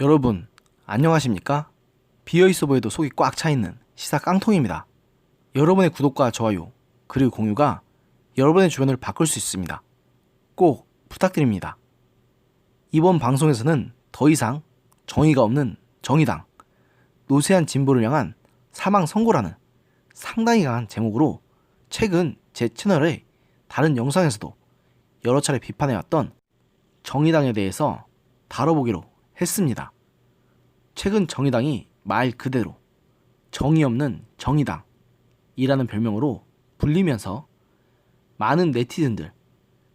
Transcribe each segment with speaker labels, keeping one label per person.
Speaker 1: 여러분, 안녕하십니까? 비어있어 보여도 속이 꽉 차있는 시사 깡통입니다. 여러분의 구독과 좋아요, 그리고 공유가 여러분의 주변을 바꿀 수 있습니다. 꼭 부탁드립니다. 이번 방송에서는 더 이상 정의가 없는 정의당, 노세한 진보를 향한 사망 선고라는 상당히 강한 제목으로 최근 제 채널의 다른 영상에서도 여러 차례 비판해왔던 정의당에 대해서 다뤄보기로 했습니다. 최근 정의당이 말 그대로 정의 없는 정의당이라는 별명으로 불리면서 많은 네티즌들,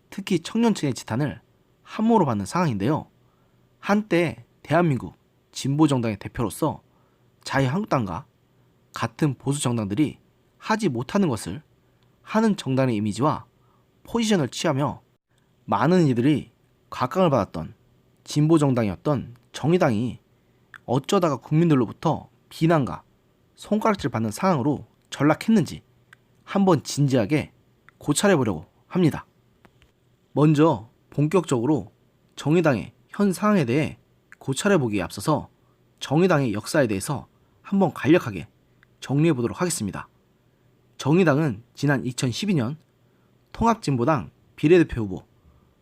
Speaker 1: 특히 청년층의 지탄을 함모로 받는 상황인데요. 한때 대한민국 진보정당의 대표로서 자유한국당과 같은 보수 정당들이 하지 못하는 것을 하는 정당의 이미지와 포지션을 취하며 많은 이들이 각광을 받았던 진보 정당이었던 정의당이 어쩌다가 국민들로부터 비난과 손가락질 받는 상황으로 전락했는지 한번 진지하게 고찰해 보려고 합니다. 먼저 본격적으로 정의당의 현 상황에 대해 고찰해 보기에 앞서서 정의당의 역사에 대해서 한번 간략하게 정리해 보도록 하겠습니다. 정의당은 지난 2012년 통합진보당 비례대표 후보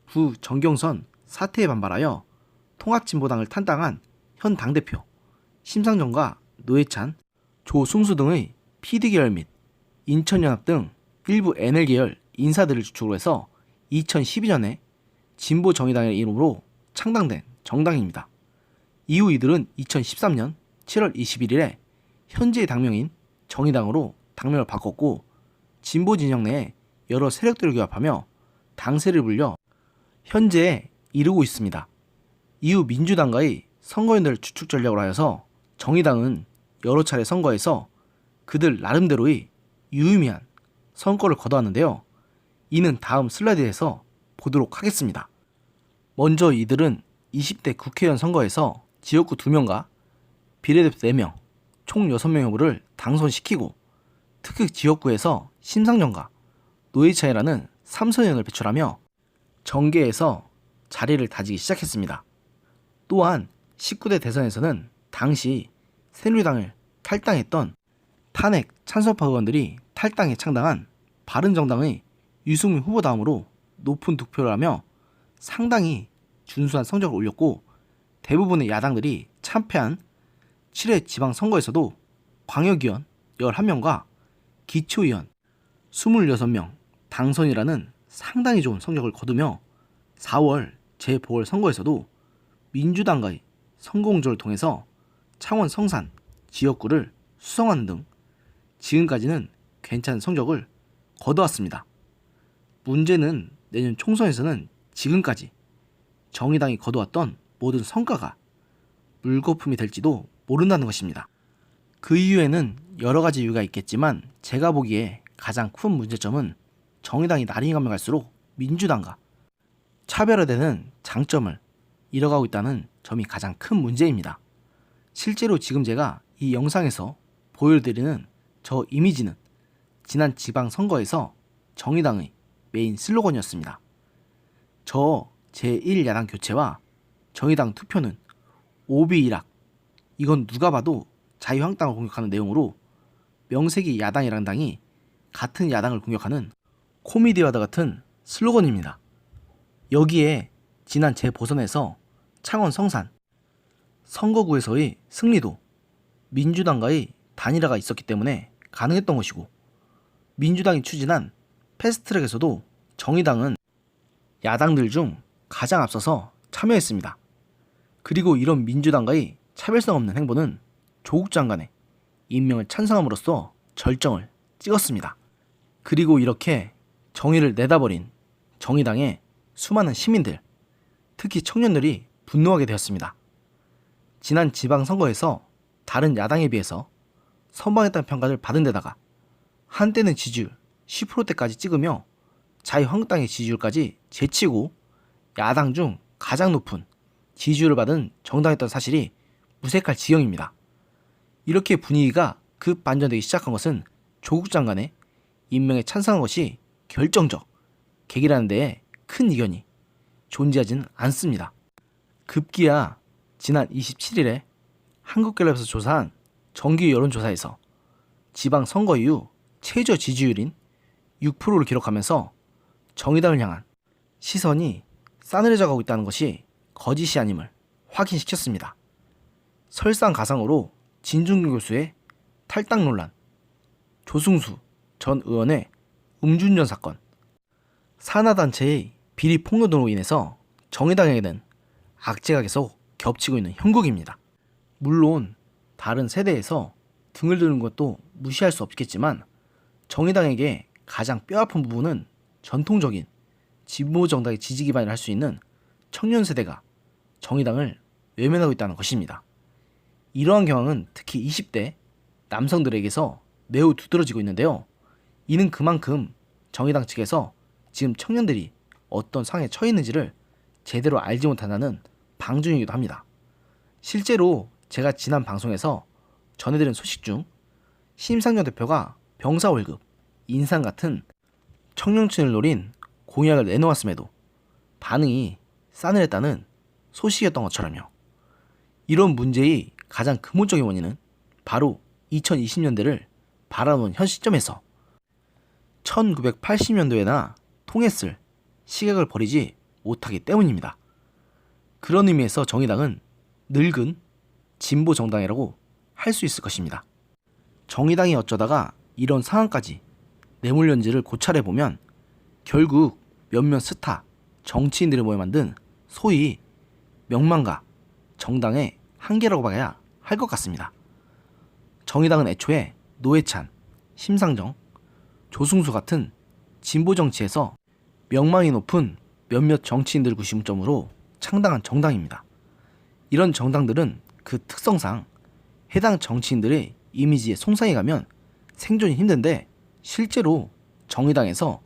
Speaker 1: 부 정경선 사퇴에 반발하여 통합진보당을 탄당한 현 당대표 심상정과 노회찬, 조승수 등의 PD계열 및 인천연합 등 일부 NL계열 인사들을 주축으로 해서 2012년에 진보정의당의 이름으로 창당된 정당입니다. 이후 이들은 2013년 7월 21일에 현재의 당명인 정의당으로 당명을 바꿨고 진보 진영 내에 여러 세력들을 규합하며 당세를 불려 현재에 이르고 있습니다. 이후 민주당과의 선거인들 주축 전략을 하여서 정의당은 여러 차례 선거에서 그들 나름대로의 유의미한 성과를 거둬왔는데요. 이는 다음 슬라이드에서 보도록 하겠습니다. 먼저 이들은 20대 국회의원 선거에서 지역구 2명과 비례대표 4명, 총 6명의 후보를 당선시키고 특히 지역구에서 심상정과 노회찬이라는 3선의원을 배출하며 정계에서 자리를 다지기 시작했습니다. 또한 19대 대선에서는 당시 새누리당을 탈당했던 탄핵 찬성파 의원들이 탈당해 창당한 바른정당의 유승민 후보 다음으로 높은 득표를 하며 상당히 준수한 성적을 올렸고 대부분의 야당들이 참패한 7회 지방선거에서도 광역위원 11명과 기초위원 26명 당선이라는 상당히 좋은 성적을 거두며 4월 재보궐선거에서도 민주당과의 선거공조를 통해서 창원 성산 지역구를 수성하는 등 지금까지는 괜찮은 성적을 거두었습니다. 문제는 내년 총선에서는 지금까지 정의당이 거두었던 모든 성과가 물거품이 될지도 모른다는 것입니다. 그 이유에는 여러 가지 이유가 있겠지만 제가 보기에 가장 큰 문제점은 정의당이 날이 가면 갈수록 민주당과 차별화되는 장점을 잃어가고 있다는 점이 가장 큰 문제입니다. 실제로 지금 제가 이 영상에서 보여드리는 저 이미지는 지난 지방선거에서 정의당의 메인 슬로건이었습니다. 저 제1야당 교체와 정의당 투표는 오비일학 이건 누가 봐도 자유한국당을 공격하는 내용으로 명색이 야당이란 당이 같은 야당을 공격하는 코미디와도 같은 슬로건입니다. 여기에 지난 재보선에서 창원 성산 선거구에서의 승리도 민주당과의 단일화가 있었기 때문에 가능했던 것이고 민주당이 추진한 패스트트랙에서도 정의당은 야당들 중 가장 앞서서 참여했습니다. 그리고 이런 민주당과의 차별성 없는 행보는 조국 장관의 임명을 찬성함으로써 절정을 찍었습니다. 그리고 이렇게 정의를 내다버린 정의당의 수많은 시민들, 특히 청년들이 분노하게 되었습니다. 지난 지방선거에서 다른 야당에 비해서 선방했다는 평가를 받은 데다가 한때는 지지율 10%대까지 찍으며 자유한국당의 지지율까지 제치고 야당 중 가장 높은 지지율을 받은 정당이었던 사실이 무색할 지경입니다. 이렇게 분위기가 급 반전되기 시작한 것은 조국 장관의 임명에 찬성한 것이 결정적 계기라는 데에 큰 이견이 존재하지는 않습니다. 급기야 지난 27일에 한국갤럽에서 조사한 정기 여론조사에서 지방 선거 이후 최저 지지율인 6%를 기록하면서 정의당을 향한 시선이 싸늘해져 가고 있다는 것이 거짓이 아님을 확인시켰습니다. 설상가상으로 진중근 교수의 탈당 논란, 조승수 전 의원의 음주운전 사건, 산하단체의 비리 폭로 등으로 인해서 정의당에게는 악재가 계속 겹치고 있는 형국입니다. 물론 다른 세대에서 등을 드는 것도 무시할 수 없겠지만 정의당에게 가장 뼈아픈 부분은 전통적인 진보 정당의 지지 기반을 할 수 있는 청년 세대가 정의당을 외면하고 있다는 것입니다. 이러한 경향은 특히 20대 남성들에게서 매우 두드러지고 있는데요. 이는 그만큼 정의당 측에서 지금 청년들이 어떤 상황에 처해 있는지를 제대로 알지 못한다는 방증이기도 합니다. 실제로 제가 지난 방송에서 전해드린 소식 중 심상정 대표가 병사 월급, 인상 같은 청년층을 노린 공약을 내놓았음에도 반응이 싸늘했다는 소식이었던 것처럼요. 이런 문제의 가장 근본적인 원인은 바로 2020년대를 바라보는 현 시점에서 1980년도에나 통했을 시각을 버리지 못하기 때문입니다. 그런 의미에서 정의당은 늙은 진보 정당이라고 할 수 있을 것입니다. 정의당이 어쩌다가 이런 상황까지 내몰렸는지를 고찰해 보면 결국 몇몇 스타 정치인들을 모여 만든 소위 명망가 정당의 한계라고 봐야 할 것 같습니다. 정의당은 애초에 노회찬, 심상정, 조승수 같은 진보 정치에서 명망이 높은 몇몇 정치인들 구심점으로 창당한 정당입니다. 이런 정당들은 그 특성상 해당 정치인들의 이미지에 손상이 가면 생존이 힘든데 실제로 정의당에서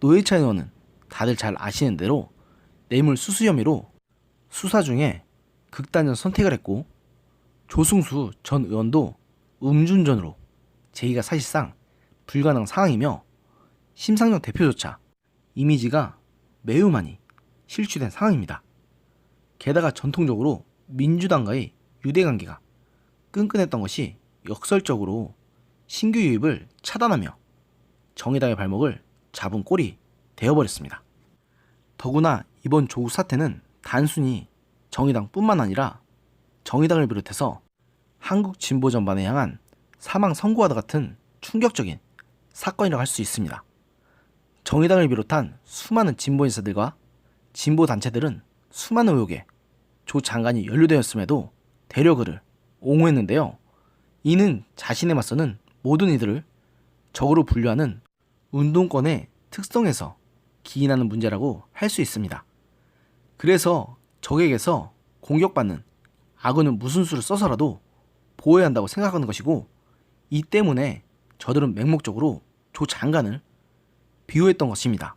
Speaker 1: 노회찬 의원은 다들 잘 아시는 대로 뇌물 수수 혐의로 수사 중에 극단적 선택을 했고 조승수 전 의원도 음주운전으로 제의가 사실상 불가능한 상황이며 심상정 대표조차 이미지가 매우 많이 실추된 상황입니다. 게다가 전통적으로 민주당과의 유대 관계가 끈끈했던 것이 역설적으로 신규 유입을 차단하며 정의당의 발목을 잡은 꼴이 되어버렸습니다. 더구나 이번 조국 사태는 단순히 정의당뿐만 아니라 정의당을 비롯해서 한국 진보 전반에 향한 사망 선고와도 같은 충격적인 사건이라고 할 수 있습니다. 정의당을 비롯한 수많은 진보 인사들과 진보 단체들은 수많은 의혹에 조 장관이 연루되었음에도 대려 그를 옹호했는데요. 이는 자신에 맞서는 모든 이들을 적으로 분류하는 운동권의 특성에서 기인하는 문제라고 할 수 있습니다. 그래서 적에게서 공격받는 악어는 무슨 수를 써서라도 보호해야 한다고 생각하는 것이고 이 때문에 저들은 맹목적으로 조 장관을 비호했던 것입니다.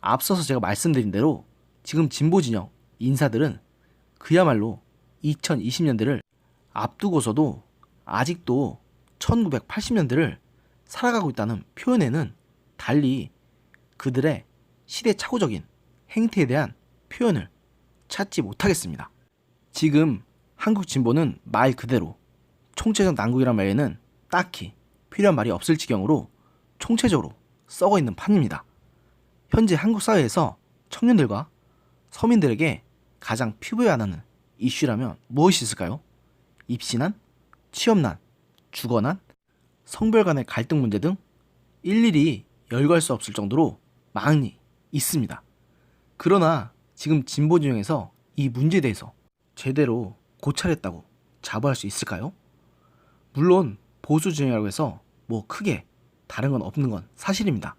Speaker 1: 앞서서 제가 말씀드린 대로 지금 진보 진영 인사들은 그야말로 2020년대를 앞두고서도 아직도 1980년대를 살아가고 있다는 표현에는 달리 그들의 시대착오적인 행태에 대한 표현을 찾지 못하겠습니다. 지금 한국 진보는 말 그대로 총체적 난국이란 말에는 딱히 필요한 말이 없을 지경으로 총체적으로 썩어 있는 판입니다. 현재 한국 사회에서 청년들과 서민들에게 가장 피부에 와닿는 이슈라면 무엇이 있을까요? 입시난, 취업난, 주거난, 성별 간의 갈등 문제 등 일일이 열거할 수 없을 정도로 많이 있습니다. 그러나 지금 진보 진영에서 이 문제에 대해서 제대로 고찰했다고 자부할 수 있을까요? 물론 보수 진영이라고 해서 뭐 크게 다른 건 없는 건 사실입니다.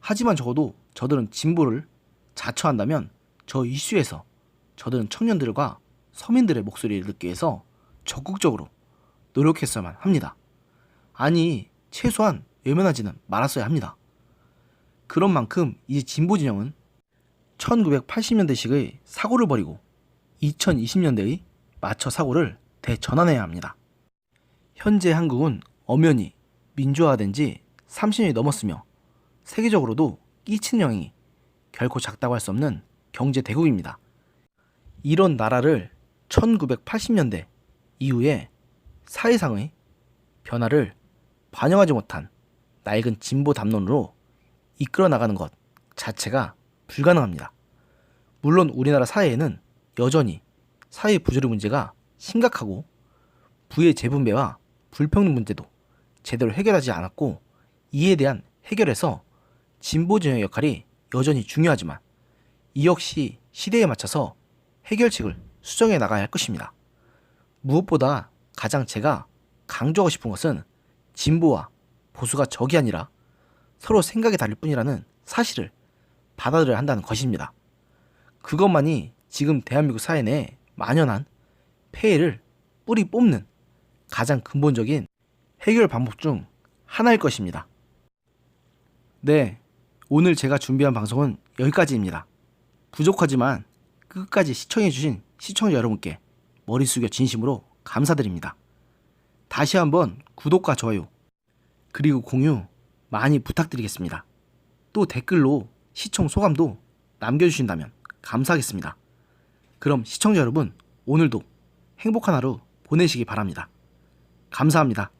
Speaker 1: 하지만 적어도 저들은 진보를 자처한다면 저 이슈에서 저들은 청년들과 서민들의 목소리를 듣기 위해서 적극적으로 노력했어야만 합니다. 아니, 최소한 외면하지는 말았어야 합니다. 그런 만큼 이제 진보 진영은 1980년대식의 사고를 버리고 2020년대의 맞춰 사고를 대전환해야 합니다. 현재 한국은 엄연히 민주화된 지 30년이 넘었으며 세계적으로도 끼친 영향이 결코 작다고 할 수 없는 경제 대국입니다. 이런 나라를 1980년대 이후에 사회상의 변화를 반영하지 못한 낡은 진보 담론으로 이끌어 나가는 것 자체가 불가능합니다. 물론 우리나라 사회에는 여전히 사회 부조리 문제가 심각하고 부의 재분배와 불평등 문제도 제대로 해결하지 않았고 이에 대한 해결에서 진보 진영의 역할이 여전히 중요하지만 이 역시 시대에 맞춰서 해결책을 수정해 나가야 할 것입니다. 무엇보다 가장 제가 강조하고 싶은 것은 진보와 보수가 적이 아니라 서로 생각이 다를 뿐이라는 사실을 받아들여야 한다는 것입니다. 그것만이 지금 대한민국 사회 내에 만연한 폐해를 뿌리 뽑는 가장 근본적인 해결 방법 중 하나일 것입니다. 네, 오늘 제가 준비한 방송은 여기까지입니다. 부족하지만 끝까지 시청해주신 시청자 여러분께 머리 숙여 진심으로 감사드립니다. 다시 한번 구독과 좋아요, 그리고 공유 많이 부탁드리겠습니다. 또 댓글로 시청 소감도 남겨주신다면 감사하겠습니다. 그럼 시청자 여러분, 오늘도 행복한 하루 보내시기 바랍니다. 감사합니다.